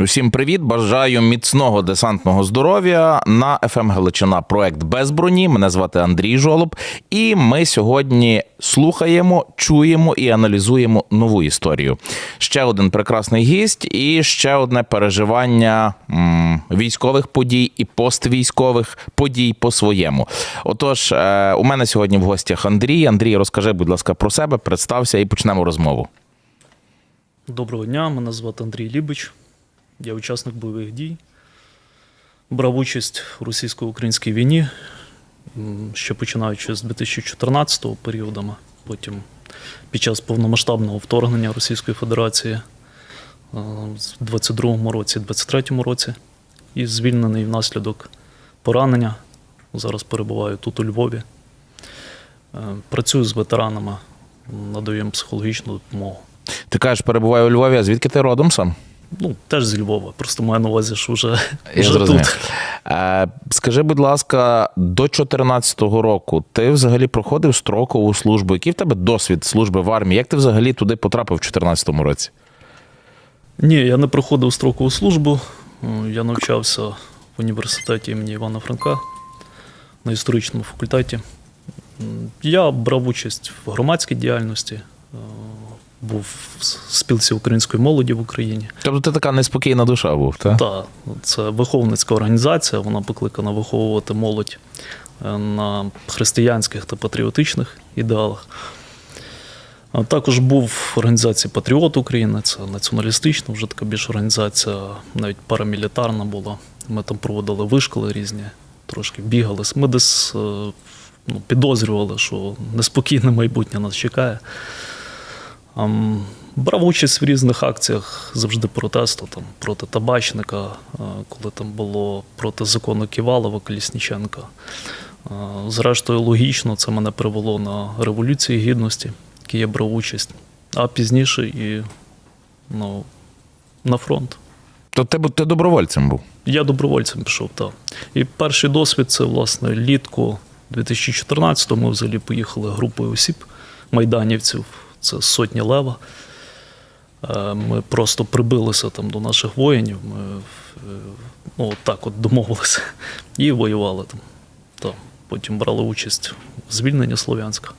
Усім привіт! Бажаю міцного десантного здоров'я на ФМ Галичина. Проект без броні. Мене звати Андрій Жолоб. І ми сьогодні слухаємо, чуємо і аналізуємо нову історію. Ще один прекрасний гість, і ще одне переживання м, військових подій і поствійськових подій по-своєму. Отож, е, у мене сьогодні в гостях Андрій. Андрій, розкажи, будь ласка, про себе, представся і почнемо розмову. Доброго дня, мене звати Андрій Лібич. Я учасник бойових дій. Брав участь у російсько-українській війні, ще починаючи з 2014 періодами, потім під час повномасштабного вторгнення Російської Федерації е, в 22-му році, 23-му році, і звільнений внаслідок поранення. Зараз перебуваю тут у Львові. Е, Працюю з ветеранами, надаю їм психологічну допомогу. Ти кажеш, перебуваю у Львові, а звідки ти родом сам? Ну, теж з Львова. Просто маю на увазі, що вже, Я вже тут. Е, скажи, будь ласка, до 2014 року ти взагалі проходив строкову службу. Який в тебе досвід служби в армії? Як ти взагалі туди потрапив у 2014 році? Ні, я не проходив строкову службу. Е, Я навчався в університеті імені Івана Франка на історичному факультеті. Я брав участь в громадській діяльності, був в спілці української молоді в Україні. Тобто ти така неспокійна душа був, так? Та це виховницька організація, вона покликана виховувати молодь е, на християнських та патріотичних ідеалах. Також був в організації Патріот України, це націоналістична, вже така більш організація, навіть парамілітарна була. Ми там проводили вишколи різні, трошки бігали. Ми десь ну, підозрювали, що неспокійне майбутнє нас чекає. Брав участь в різних акціях завжди протесту там, проти табачника, е, коли там було проти закону Ківалова, Колісніченка. Е, Зрештою, логічно, це мене привело на Революції Гідності, в якій я брав участь, а пізніше і ну, на фронт. То ти, ти добровольцем був. Я добровольцем пішов, так. І перший досвід це, власне, літку 2014-го. Ми взагалі поїхали групою осіб, майданівців, це сотні лева. Е, Ми просто прибилися там до наших воїнів. Ми ну, от так от домовилися і воювали там. Та, потім брали участь в звільненні Слов'янська.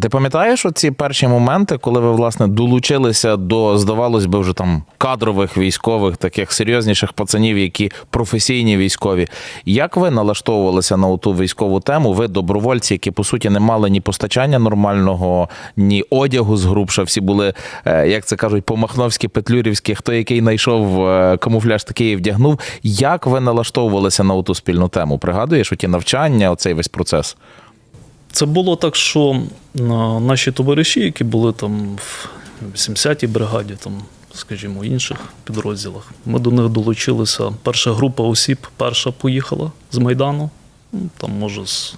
Ти пам'ятаєш оці перші моменти, коли ви власне долучилися до, здавалось би, вже там кадрових військових, таких серйозніших пацанів, які професійні військові? Як ви налаштовувалися на ту військову тему? Ви добровольці, які по суті не мали ні постачання нормального, ні одягу з грубша. Всі були, е, як це кажуть, по-махновськи, петлюрівськи, хто який знайшов е, камуфляж, такий і вдягнув. Як ви налаштовувалися на ту спільну тему? Пригадуєш оті навчання, оцей весь процес? Це було так, що наші товариші, які були там в 80-й бригаді, там, скажімо, інших підрозділах, ми до них долучилися. Перша група осіб перша поїхала з Майдану, ну, там, може, з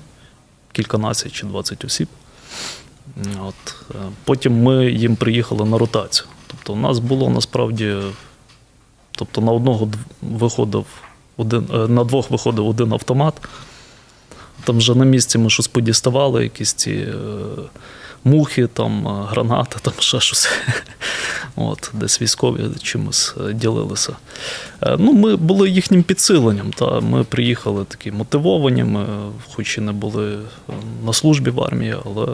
кільканадцять чи 20 осіб. От. е, Потім ми їм приїхали на ротацію. Тобто, у нас було насправді, тобто на одного виходив один, е, на двох виходив один автомат. Там вже на місці ми щось подіставали, якісь ці е, мухи, там, е, гранати, там ще щось. От, десь військові чимось е, ділилися. Ну, ми були їхнім підсиленням. Та ми приїхали такі мотивовані, ми, хоч і не були на службі в армії, але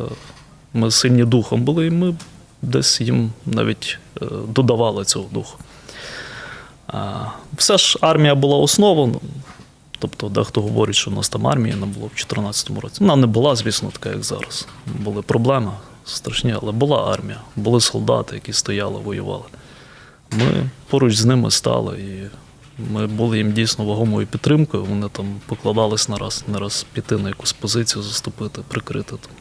ми сильні духом були, і ми десь їм навіть додавали цього духу. Все ж армія була основа. Тобто, дехто говорить, що в нас там армії не було в 2014 році. Вона не була, звісно, така, як зараз. Були проблеми страшні, але була армія, були солдати, які стояли, воювали. Ми поруч з ними стали, і ми були їм дійсно вагомою підтримкою. Вони там покладались на раз, не раз піти на якусь позицію, заступити, прикрити. Там.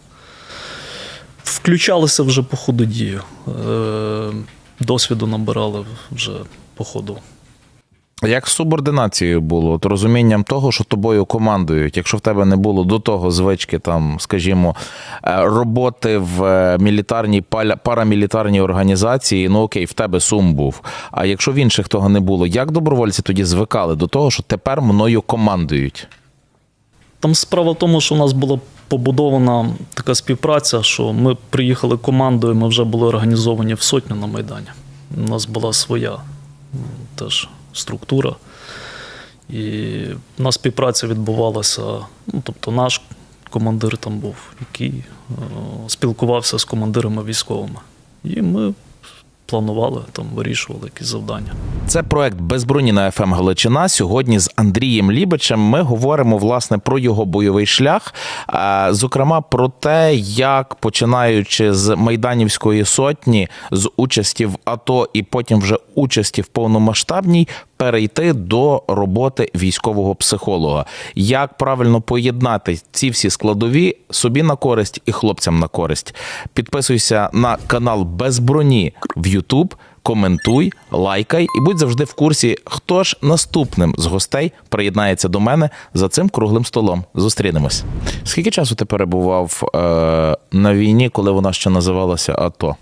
Включалися вже по ходу дію. Е, Досвіду набирали вже по ходу Як з субординацією було, от розумінням того, що тобою командують, якщо в тебе не було до того звички, там, скажімо, е, роботи в е, мілітарній парамілітарній організації, ну окей, в тебе сум був. А якщо в інших того не було, як добровольці тоді звикали до того, що тепер мною командують? Там справа в тому, що у нас була побудована така співпраця, що ми приїхали командою, ми вже були організовані в сотню на Майдані. У нас була своя теж структура. І в нас співпраця відбувалася. Ну, тобто, наш командир там був, який е, спілкувався з командирами військовими. І ми планували там, вирішували якісь завдання. Це проект без броні на ФМ Галичина. Сьогодні з Андрієм Лібичем ми говоримо власне про його бойовий шлях, зокрема про те, як починаючи з майданівської сотні, з участі в АТО і потім вже участі в повномасштабній. Перейти до роботи військового психолога, як правильно поєднати ці всі складові собі на користь і хлопцям на користь. Підписуйся на канал Без броні в YouTube, коментуй, лайкай і будь завжди в курсі, хто ж наступним з гостей приєднається до мене за цим круглим столом. Зустрінемось. Скільки часу ти перебував е, на війні, коли вона ще називалася АТО?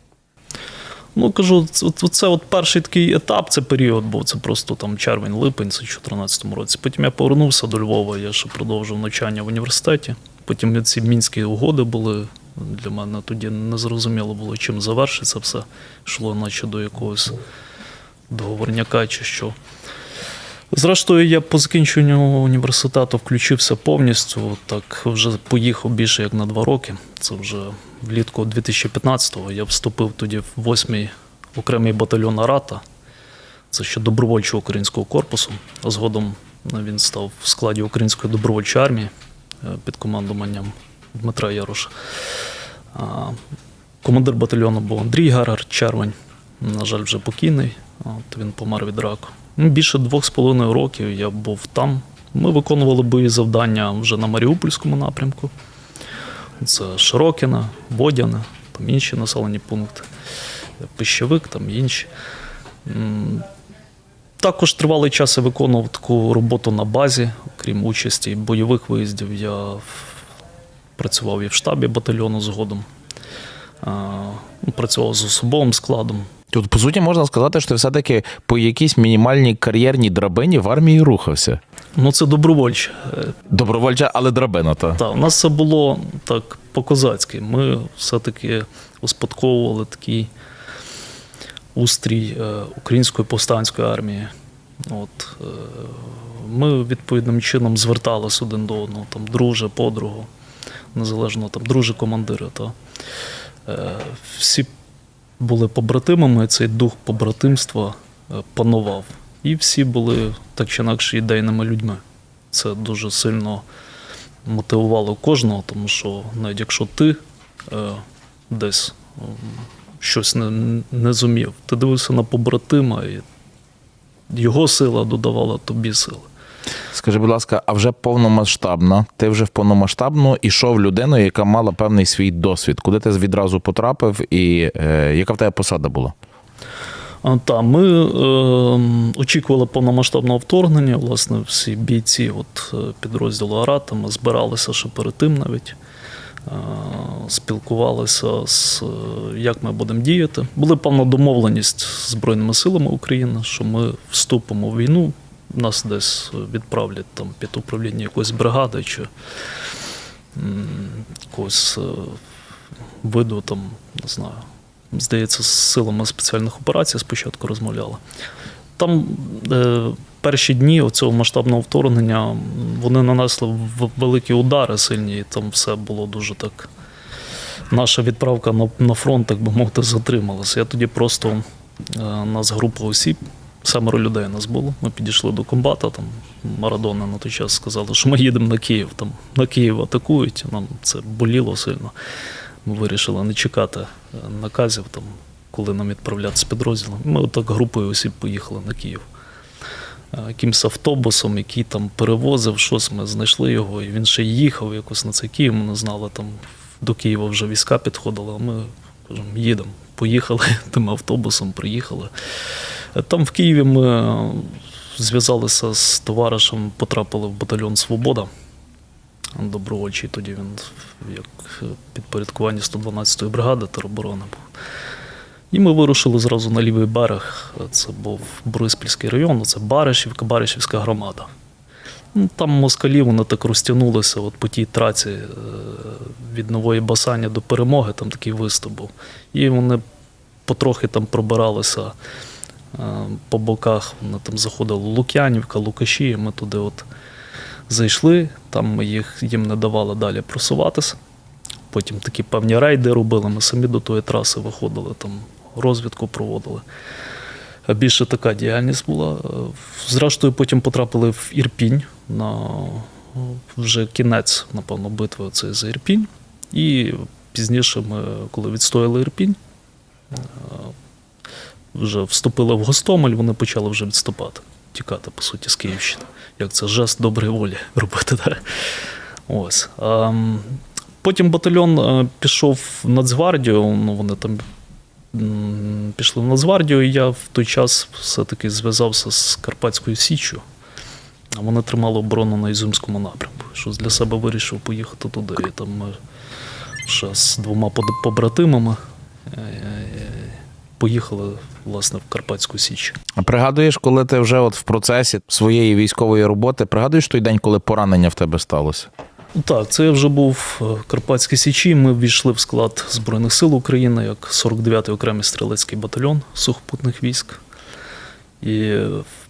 Ну, кажу, це от перший такий етап, це період був. Це просто там червень-липень, це в 2014 році. Потім я повернувся до Львова, я ще продовжив навчання в університеті. Потім ці мінські угоди були. Для мене тоді не зрозуміло було, чим завершиться все. Йшло наче до якогось договорняка чи що. Зрештою, я по закінченню університету включився повністю. Так вже поїхав більше як на два роки. Це вже влітку 2015-го. Я вступив тоді в 8-й окремий батальйон Арата. Це ще добровольчого українського корпусу. А згодом е, він став в складі Української добровольчої армії е, під командуванням Дмитра Яроша. А, Командир батальйону був Андрій Гарар, червень. На жаль, вже покійний. От він помер від раку. Ну, Більше двох з половиною років я був там. Ми виконували бойові завдання вже на Маріупольському напрямку. Це Широкіна, Водяне, там інші населені пункти, Пищевик, там інші. Також тривалий час я виконував таку роботу на базі, окрім участі бойових виїздів. Я працював і в штабі батальйону згодом. Ну, Працював з особовим складом. Тут, по суті, можна сказати, що ти все-таки по якійсь мінімальній кар'єрній драбині в армії рухався. Ну, це добровольче. Добровольча, але драбина то. Так, у нас це було так по-козацьки. Ми все-таки успадковували такий устрій е, української повстанської армії. От, е, ми відповідним чином зверталися один до одного, там, друже, подругу, незалежно там, друже командира. Та. Е, всі були побратимами, цей дух побратимства е, панував. І всі були так чи інакше ідейними людьми. Це дуже сильно мотивувало кожного, тому що навіть якщо ти е, десь м, щось не, не зумів, ти дивився на побратима, і його сила додавала тобі сили. Скажи, будь ласка, а вже повномасштабно? Ти вже в повномасштабну ішов людиною, яка мала певний свій досвід. Куди ти відразу потрапив, і е, яка в тебе посада була? Та, ми е, очікували повномасштабного вторгнення. Власне, всі бійці от, е, підрозділу Арата ми збиралися ще перед тим навіть. Е, спілкувалися з е, як ми будемо діяти. Була певна домовленість з Збройними силами України, що ми вступимо в війну. Нас десь відправлять там під управління якоїсь бригади чи якогось е, виду там, не знаю, здається, з силами спеціальних операцій спочатку розмовляли. Там е, перші дні цього масштабного вторгнення вони нанесли великі удари сильні, і там все було дуже так. Наша відправка на, на фронт, так би мовити, затрималася. Я тоді просто е, нас група осіб, семеро людей нас було. Ми підійшли до комбата, там Марадона на той час сказали, що ми їдемо на Київ. Там на Київ атакують. Нам це боліло сильно. Ми вирішили не чекати е, наказів, там, коли нам відправляти з підрозділом. Ми отак групою осіб поїхали на Київ. Е, Якимсь автобусом, який там перевозив щось, ми знайшли його, і він ще їхав якось на цей Київ. Ми не знали, там до Києва вже війська підходили, а ми кажемо, їдемо. Поїхали тим автобусом, приїхали. Там в Києві ми зв'язалися з товаришем, потрапили в батальйон Свобода. Добровольчий тоді він як підпорядкування 112-ї бригади тероборони був. І ми вирушили зразу на лівий берег. Це був Бориспільський район, це Баришівка, Баришівська громада. Ну, Там москалі вони так розтягнулися от по тій траці е, від нової Басані до перемоги, там такий виступ був. І вони потрохи там пробиралися По боках вони там заходили Лук'янівка, Лукаші. Ми туди от зайшли, там їх, їм не давали далі просуватися. Потім такі певні рейди робили. Ми самі до тої траси виходили, там розвідку проводили. Більше така діяльність була. Е, Зрештою, потім потрапили в Ірпінь на е, вже кінець, напевно, битви це за Ірпінь. І пізніше ми, коли відстояли Ірпінь, е, вже вступили в Гостомель, вони почали вже відступати, тікати, по суті, з Київщини. Як це жест доброї волі робити. Так? Ось. Ем, Потім батальйон е, пішов в Нацгвардію, ну вони там пішли в Нацгвардію, і я в той час все-таки зв'язався з Карпатською Січчю. А вони тримали оборону на Ізюмському напрямку. Що для себе вирішив поїхати туди. І там ми ще з двома побратимами е, е, поїхали власне в Карпатську Січ. А Пригадуєш, коли ти вже от в процесі своєї військової роботи, пригадуєш той день, коли поранення в тебе сталося? Так, це я вже був в Карпатській Січі. Ми ввійшли в склад Збройних сил України як 49-й окремий стрілецький батальйон сухопутних військ. І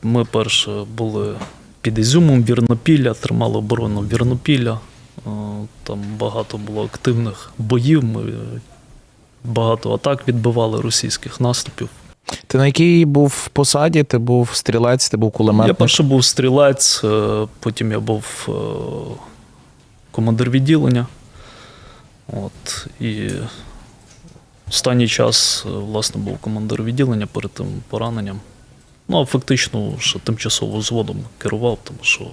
ми перше були під Ізюмом Вірнопілля, тримали оборону Вірнопілля. Е, Там багато було активних боїв. Ми багато атак відбивали російських наступів. Ти на якій був посаді? Ти був стрілець, ти був Я кулеметник? перше був стрілець, е, потім я був е, командир відділення. От, і останній час, е, власне, був командир відділення перед тим пораненням. Ну, а фактично, ще тимчасово зводом керував, тому що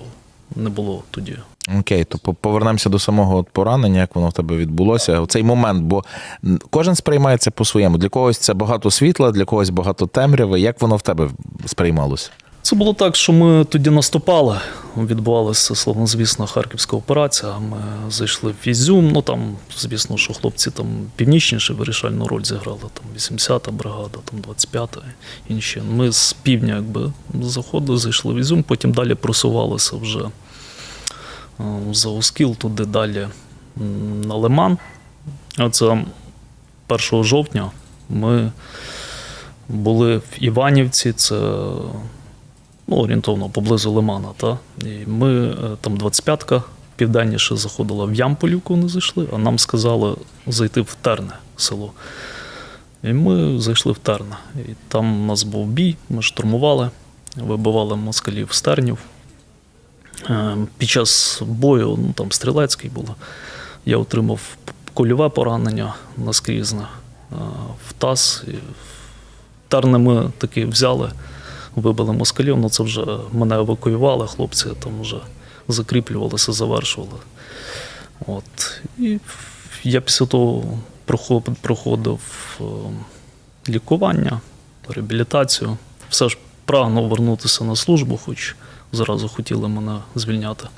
не було тоді. Окей, то повернемося до самого от поранення, як воно в тебе відбулося. У цей момент, бо кожен сприймається по-своєму. Для когось це багато світла, для когось багато темряви. Як воно в тебе сприймалося? Це було так, що ми тоді наступали. Відбувалася славнозвісна харківська операція. Ми зайшли в Ізюм. Ну там, звісно, що хлопці там північніше вирішальну роль зіграли. Там 80-та бригада, там 25-та, інші. Ми з півдня якби заходили, зайшли в Ізюм, потім далі просувалися вже е, за Оскіл, туди далі на Лиман. А це 1 жовтня ми були в Іванівці, це ну, орієнтовно поблизу Лимана. Та? І ми е, там 25-ка південніше заходила в Ямполівку, вони зайшли, а нам сказали зайти в Терне село. І ми зайшли в Терне. І там у нас був бій, ми штурмували, вибивали москалів з тернів. Е, Під час бою, ну там стрілецький було, я отримав кульове поранення наскрізне е, в таз. Терне ми таки взяли, вибили москалів, ну це вже мене евакуювали, хлопці там вже закріплювалися, завершували. От. І я після того проход- проходив е, лікування, реабілітацію. Все ж прагнув вернутися на службу, хоч зразу хотіли мене звільняти.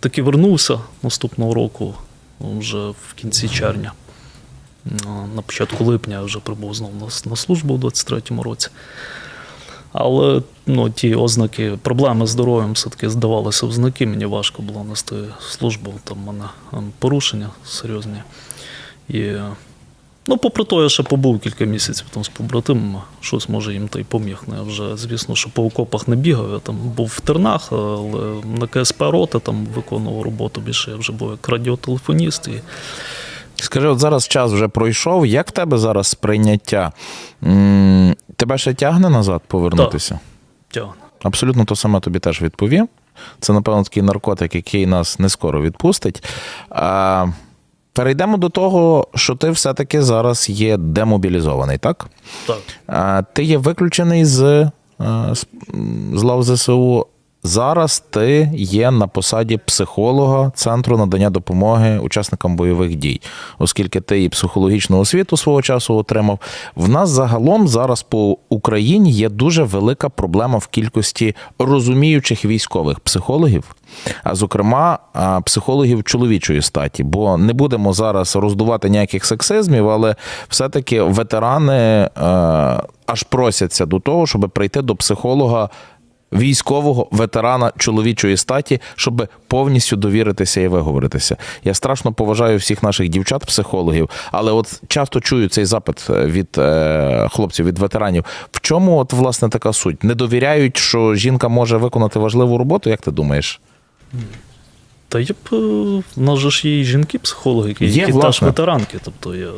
Таки вернувся наступного року, вже в кінці червня. На початку липня я вже прибув знову на службу у 23-му році. Але ну, ті ознаки, проблеми з здоров'ям все-таки здавалися в знаки. Мені важко було нести службу, там в мене ем, порушення серйозні. І, ну, попри то, я ще побув кілька місяців там з побратимами, щось може їм та й поміг. Ну, вже, звісно, що по окопах не бігав. Я там був в тернах, але на КСП роти там виконував роботу більше. Я вже був як радіотелефоніст. І Скажи, от зараз час вже пройшов. Як в тебе зараз сприйняття? Тебе ще тягне назад повернутися? тягне. Абсолютно то саме тобі теж відповім. Це, напевно, такий наркотик, який нас не скоро відпустить. А, перейдемо до того, що ти все-таки зараз є демобілізований, так? Так. А, ти є виключений з, з, з лав ЗСУ. Зараз ти є на посаді психолога Центру надання допомоги учасникам бойових дій, оскільки ти і психологічну освіту свого часу отримав. В нас загалом зараз по Україні є дуже велика проблема в кількості розуміючих військових психологів, а зокрема психологів чоловічої статі. Бо не будемо зараз роздувати ніяких сексизмів, але все-таки ветерани е, аж просяться до того, щоб прийти до психолога військового ветерана чоловічої статі, щоб повністю довіритися і виговоритися. Я страшно поважаю всіх наших дівчат-психологів, але от часто чую цей запит е, від е, хлопців, від ветеранів. В чому от власне така суть? Не довіряють, що жінка може виконати важливу роботу? Як ти думаєш? Та є б, е, в нас же ж є і жінки-психологи, які, Є, які теж власне. ветеранки. Тобто, я,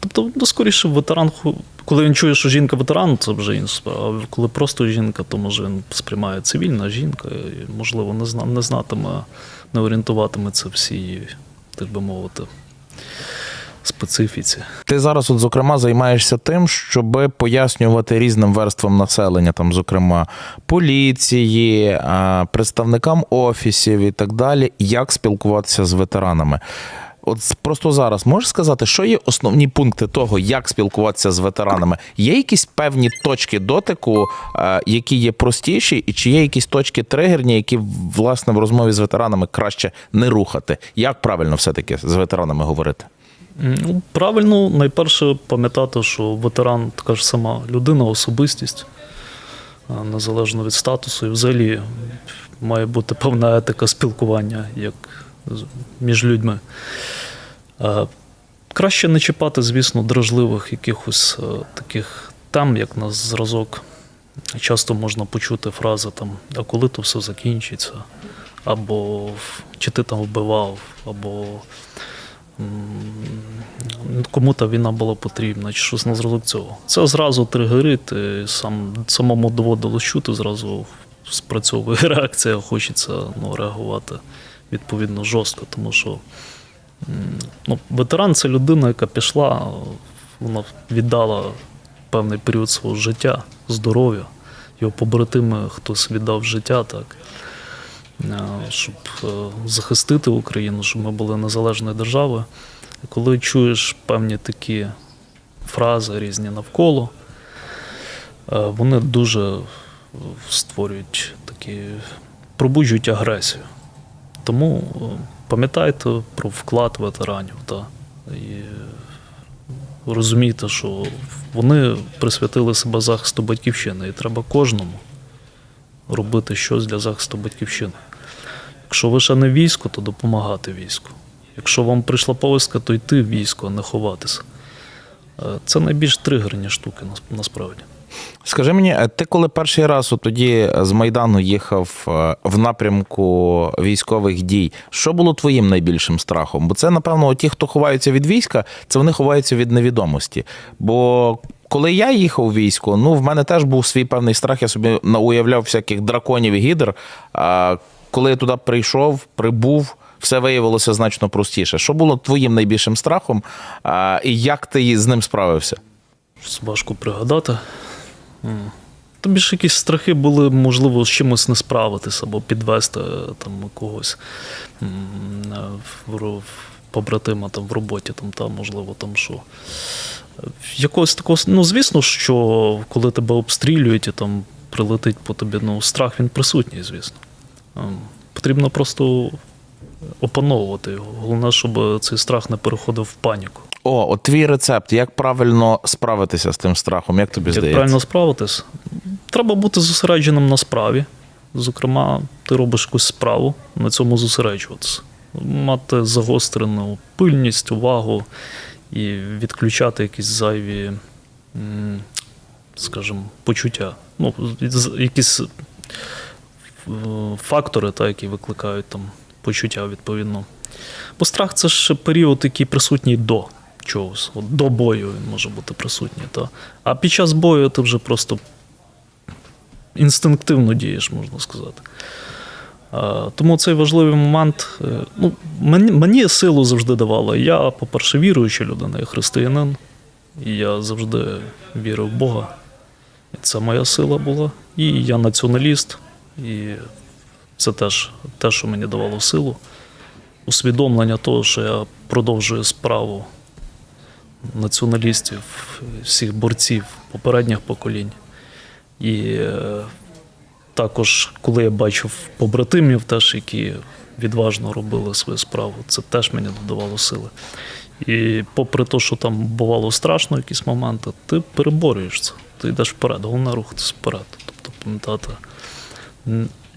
тобто ну, скоріше, ветеран, коли він чує, що жінка ветеран, це вже інша. А коли просто жінка, то може він сприймає цивільна жінка, і, можливо, не, зна, не знатиме, не орієнтуватиметься всі, так би мовити, специфіці. Ти зараз, от, зокрема, займаєшся тим, щоб пояснювати різним верствам населення, там, зокрема, поліції, представникам офісів і так далі, як спілкуватися з ветеранами. От просто зараз можеш сказати, що є основні пункти того, як спілкуватися з ветеранами? Є якісь певні точки дотику, е, які є простіші, і чи є якісь точки тригерні, які власне в розмові з ветеранами краще не рухати? Як правильно все-таки з ветеранами говорити? Ну, правильно, найперше пам'ятати, що ветеран така ж сама людина, особистість, незалежно від статусу, і взагалі має бути певна етика спілкування як між людьми. Е, Краще не чіпати, звісно, дражливих якихось е, таких тем, як на зразок. Часто можна почути фрази там, а коли то все закінчиться, або чи ти там вбивав, або кому та війна була потрібна, чи щось на зразок цього. Це зразу тригерить, сам, самому доводилось чути, зразу спрацьовує реакція, хочеться ну, реагувати відповідно жорстко, тому що ну, ветеран це людина, яка пішла, вона віддала певний період свого життя, здоров'я. Його побратими хтось віддав життя, так, е, щоб е, захистити Україну, щоб ми були незалежною державою. І коли чуєш певні такі фрази різні навколо, е, вони дуже створюють такі, пробуджують агресію. Тому е, пам'ятайте про вклад ветеранів. Та, і розумійте, що вони присвятили себе захисту батьківщини, і треба кожному робити щось для захисту батьківщини. Якщо ви ще не військо, то допомагати війську. Якщо вам прийшла повістка, то йти в військо, а не ховатися. Е, Це найбільш тригерні штуки насправді. Скажи мені, ти коли перший раз от тоді з Майдану їхав е, в напрямку військових дій, що було твоїм найбільшим страхом? Бо це, напевно, ті, хто ховаються від війська, це вони ховаються від невідомості. Бо коли я їхав у військо, ну в мене теж був свій певний страх, я собі уявляв всяких драконів і гідр. А коли я туди прийшов, прибув. Все виявилося значно простіше. Що було твоїм найбільшим страхом, а, і як ти з ним справився? Важко пригадати. Та більше якісь страхи були, можливо, з чимось не справитися або підвести е, там когось е, в, побратима там в роботі, там, та, можливо, там що. Якогось такого, ну, звісно, що коли тебе обстрілюють і там прилетить по тобі, ну, страх він присутній, звісно. Ем, Потрібно просто опановувати його. Головне, щоб цей страх не переходив в паніку. О, от твій рецепт, як правильно справитися з тим страхом, як тобі Як здається? правильно справитись? Треба бути зосередженим на справі. Зокрема, ти робиш якусь справу, на цьому зосереджуватися. Мати загострену пильність, увагу і відключати якісь зайві, скажімо, почуття. Ну, якісь е, фактори, та, які викликають там почуття відповідно. Бо страх це ж період, який присутній до чогось. От до бою він може бути присутній. Та. А під час бою ти вже просто інстинктивно дієш, можна сказати. Тому цей важливий момент. е, Ну, мені, мені силу завжди давало. Я, по-перше, віруюча людина, я християнин, і я завжди вірив в Бога. І це моя сила була. І я націоналіст, і це теж те, що мені давало силу. Усвідомлення того, що я продовжую справу націоналістів, всіх борців попередніх поколінь. І е, також, коли я бачив побратимів, теж, які відважно робили свою справу, це теж мені додавало сили. І попри те, що там бувало страшно якісь моменти, ти переборюєш це, ти йдеш вперед, головне рухатися вперед. Тобто пам'ятати.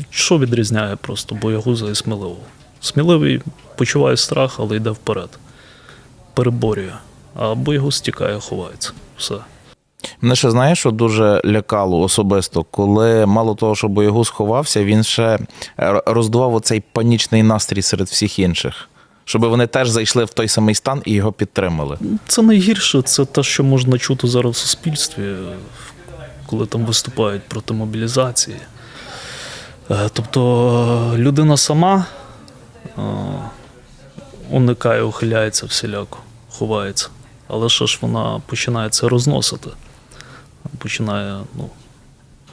Що відрізняє просто боягуза і сміливого? Сміливий почуває страх, але йде вперед, переборює, а боягуз тікає, ховається. Все. Мене ще знаєш, що дуже лякало особисто, коли мало того, що боягуз ховався, він ще е, роздував оцей панічний настрій серед всіх інших. Щоб вони теж зайшли в той самий стан і його підтримали. Це найгірше, це те, що можна чути зараз в суспільстві, коли там виступають проти мобілізації. Е, Тобто е, людина сама е, уникає, ухиляється всіляко, ховається. Але що ж вона починає це розносити, починає ну,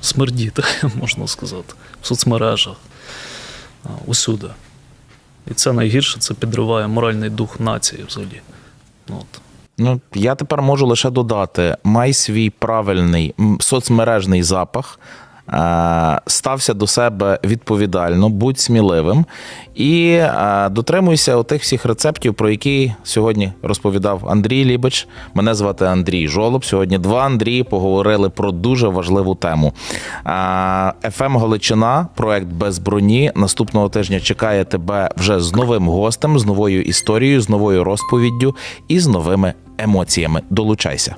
смердіти, можна сказати, в соцмережах, усюди. І це найгірше, це підриває моральний дух нації взагалі. Ну, От. Ну, я тепер можу лише додати: май свій правильний соцмережний запах. Е, Стався до себе відповідально, будь сміливим і е, дотримуйся отих всіх рецептів, про які сьогодні розповідав Андрій Лібич. Мене звати Андрій Жолоб. Сьогодні два Андрії поговорили про дуже важливу тему. ФМ Галичина, проект без броні. Наступного тижня чекає тебе вже з новим гостем, з новою історією, з новою розповіддю і з новими емоціями. Долучайся.